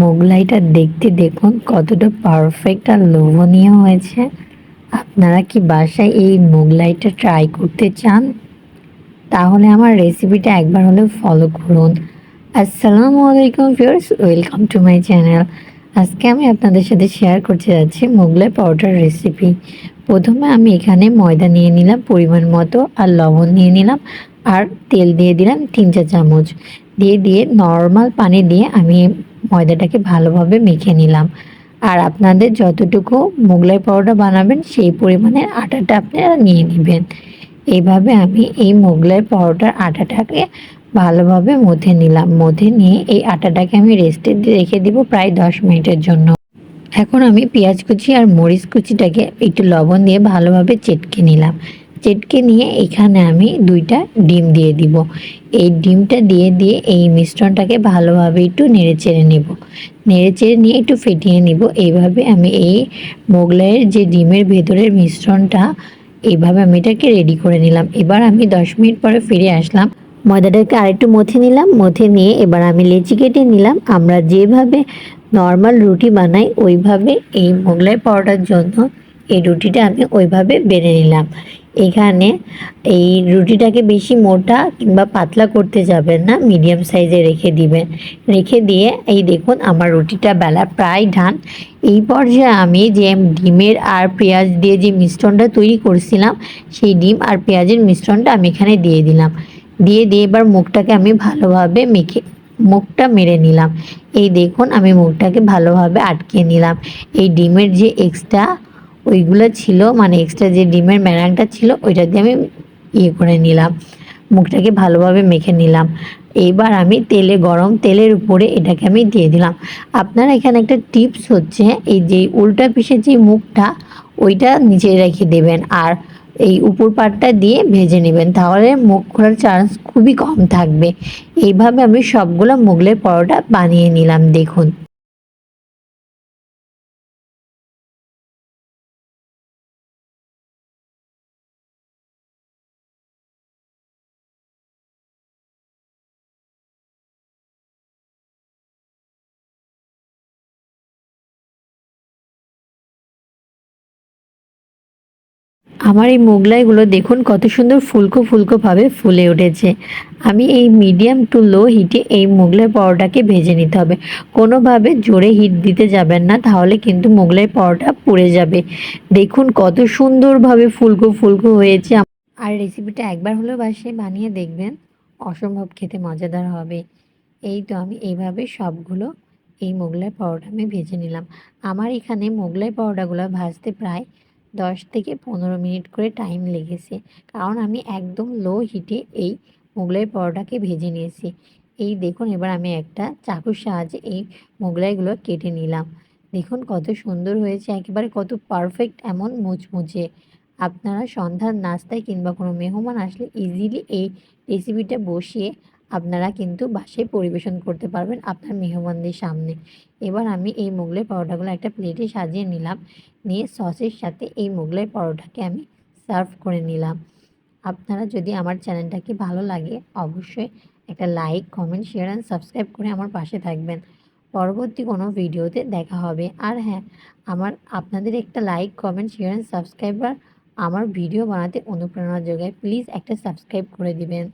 মোগলাইটা দেখতে দেখুন, কতটা পারফেক্ট আর লোভনীয় হয়েছে। আপনারা কি বাসায় এই মোগলাইটা ট্রাই করতে চান? তাহলে আমার রেসিপিটা একবার হলেও ফলো করুন। আসসালামু আলাইকুম viewers welcome to my channel আজকে আমি আপনাদের সাথে শেয়ার করতে যাচ্ছি মোগলাই পাউডার রেসিপি প্রথমে আমি এখানে ময়দা নিয়ে নিলাম, পরিমাণ মতো, আর লবণ নিয়ে নিলাম, আর তেল দিয়ে দিলাম তিন চার চামচ। দিয়ে দিয়ে নর্মাল পানি দিয়ে আমি ময়দাটাকে ভালোভাবে মেখে নিলাম। আর আপনাদের যতটুকু মোগলাই পরোটা বানাবেন, সেই পরিমাণের আটাটা আপনারা নিয়ে নেবেন। এইভাবে আমি এই মোগলাই পরোটার আটাটাকে ভালোভাবে মথে নিলাম। মথে নিয়ে এই আটাটাকে আমি রেস্টে রেখে দিব প্রায় দশ মিনিটের জন্য। এখন আমি পেঁয়াজ কুচি আর মরিচ কুচিটাকে একটু লবণ দিয়ে ভালোভাবে চেটকে নিলাম। চেটকে নিয়ে এখানে আমি দুইটা ডিম দিয়ে দিব। এই ডিমটা দিয়ে দিয়ে এই মিশ্রণটাকে ভালোভাবে একটু নেড়ে চেড়ে নেব। নেড়ে চেড়ে নিয়ে একটু ফেটিয়ে নিব। এইভাবে আমি এই মোগলাইয়ের যে ডিমের ভেতরের মিশ্রণটা, এইভাবে আমি এটাকে রেডি করে নিলাম। এবার আমি দশ মিনিট পরে ফিরে আসলাম। ময়দাটাকে আরেকটু মথে নিলাম। মথে নিয়ে এবার আমি লেচি কেটে নিলাম। আমরা যেভাবে নর্মাল রুটি বানাই, ওইভাবে এই মোগলাই পাওয়াটার জন্য এই রুটিটা আমি ওইভাবে বেড়ে নিলাম। এখানে এই রুটিটাকে বেশি মোটা কিংবা পাতলা করতে যাবেন না মিডিয়াম সাইজে রেখে দিবেন। রেখে দিয়ে এই দেখুন আমার রুটিটা বেলা প্রায় ঢান এই পর্যায়ে আমি যে ডিমের আর পেঁয়াজ দিয়ে যে মিশ্রণটা তৈরি করছিলাম, সেই ডিম আর পেঁয়াজের মিশ্রণটা আমি এখানে দিয়ে দিলাম। দিয়ে দিয়ে এবার মুখটাকে আমি ভালোভাবে মেখে, মুখটা মেরে নিলাম। এই দেখুন আমি মুখটাকে ভালোভাবে আটকে নিলাম। এই ডিমের যে এক্সট্রা ওইগুলো ছিল মানে এক্সট্রা যে ডিমের ম্যারাংটা ছিল, ওইটা দিয়ে আমি ইয়ে করে নিলাম। মুখটাকে ভালোভাবে মেখে নিলাম। এইবার আমি তেলে, গরম তেলের উপরে এটাকে আমি দিয়ে দিলাম। আপনার এখানে একটা টিপস হচ্ছে, এই যে উল্টা পিসের যে মুখটা, ওইটা নিচে রেখে দেবেন আর এই উপর পাটটা দিয়ে ভেজে নেবেন। তাহলে মুখ খোলার চান্স খুবই কম থাকবে। এইভাবে আমি সবগুলো মুগলের পরোটা বানিয়ে নিলাম, দেখুন। আমার এই মোগলাইগুলো দেখুন, কত সুন্দর ফুলকো ফুলকোভাবে ফুলে উঠেছে। আমি এই মিডিয়াম টু লো হিটে এই মোগলাই পরোটাকে ভেজে নিতে হবে। কোনোভাবে জোরে হিট দিতে যাবেন না, তাহলে কিন্তু মোগলাই পরোটা পুড়ে যাবে। দেখুন, কত সুন্দরভাবে ফুলকো ফুলকো হয়েছে। আর রেসিপিটা একবার হলেও বাসায় বানিয়ে দেখবেন, অসম্ভব খেতে মজাদার হবে। এই তো আমি এইভাবে সবগুলো এই মোগলাই পরোটা আমি ভেজে নিলাম। আমার এখানে মোগলাই পরোটাগুলো ভাজতে প্রায় দশ থেকে পনেরো মিনিট করে টাইম লেগেছে। কারণ আমি একদম লো হিটে এই মোগলাই পরোটাকে ভেজে নিয়েছি। এই দেখুন, এবার আমি একটা চাকুর সাহায্যে এই মোগলাইগুলো কেটে নিলাম। দেখুন, কত সুন্দর হয়েছে, একেবারে কত পারফেক্ট এমন মুচমুচে। আপনারা সন্ধ্যার নাস্তায় কিংবা কোনো মেহমান আসলে ইজিলি এই রেসিপিটা বসিয়ে আপনারা কিন্তু বাসায় পরিবেশন করতে পারবেন আপনার মেহমানদের সামনে। এবার আমি এই মোগলাই পরোটাগুলো একটা প্লেটে সাজিয়ে নিলাম। নিয়ে সসের সাথে এই মোগলাই পরোটাকে আমি সার্ভ করে নিলাম। আপনারা যদি আমার চ্যানেলটাকে ভালো লাগে, অবশ্যই একটা like, comment, share and subscribe করে আমার পাশে থাকবেন। পরবর্তী কোনো ভিডিওতে দেখা হবে। আর হ্যাঁ আমার আপনাদের একটা like, comment, share and subscriber আমার ভিডিও বানাতে অনুপ্রেরণা যোগায় প্লিজ একটা সাবস্ক্রাইব করে দিবেন।